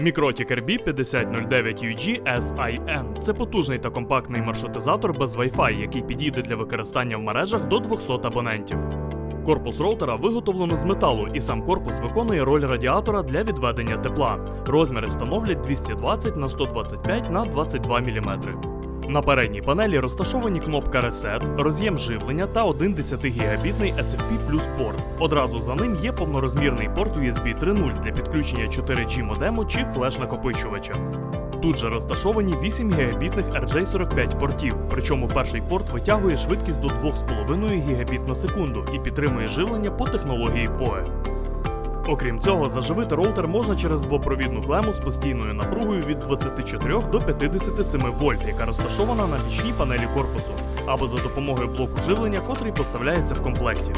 Мікротік RB 5009UG SIN – це потужний та компактний маршрутизатор без Wi-Fi, який підійде для використання в мережах до 200 абонентів. Корпус роутера виготовлено з металу, і сам корпус виконує роль радіатора для відведення тепла. Розміри становлять 220 на 125 на 22 мм. На передній панелі розташовані кнопка Reset, роз'єм живлення та один 10 гігабітний SFP Plus порт. Одразу за ним є повнорозмірний порт USB 3.0 для підключення 4G модему чи флеш-накопичувача. Тут же розташовані 8 гігабітних RJ45 портів, причому перший порт витягує швидкість до 2,5 гігабіт на секунду і підтримує живлення по технології PoE. Окрім цього, заживити роутер можна через двопровідну клему з постійною напругою від 24 до 57 вольт, яка розташована на бічній панелі корпусу, або за допомогою блоку живлення, котрий поставляється в комплекті.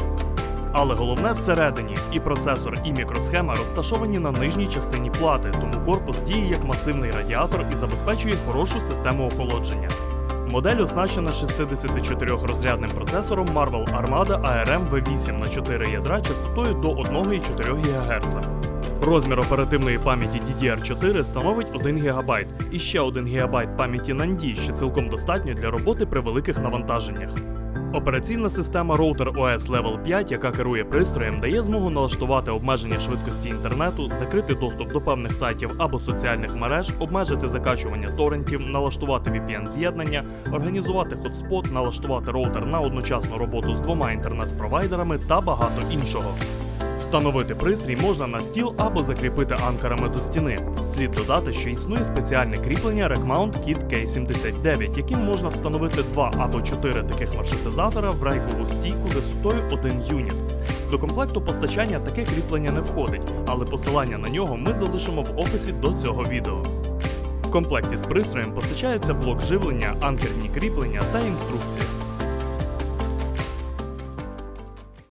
Але головне всередині і процесор, і мікросхема розташовані на нижній частині плати, тому корпус діє як масивний радіатор і забезпечує хорошу систему охолодження. Модель оснащена 64-розрядним процесором Marvel Armada ARM V8 на 4 ядра частотою до 1,4 ГГц. Розмір оперативної пам'яті DDR4 становить 1 ГБ і ще 1 ГБ пам'яті NAND, що цілком достатньо для роботи при великих навантаженнях. Операційна система Router OS Level 5, яка керує пристроєм, дає змогу налаштувати обмеження швидкості інтернету, закрити доступ до певних сайтів або соціальних мереж, обмежити закачування торрентів, налаштувати VPN-з'єднання, організувати хотспот, налаштувати роутер на одночасну роботу з двома інтернет-провайдерами та багато іншого. Встановити пристрій можна на стіл або закріпити анкерами до стіни. Слід додати, що існує спеціальне кріплення RackMount Kit K79, яким можна встановити два або чотири таких маршрутизатора в рейкову стійку висотою 1 юніт. До комплекту постачання таке кріплення не входить, але посилання на нього ми залишимо в описі до цього відео. В комплекті з пристроєм постачається блок живлення, анкерні кріплення та інструкція.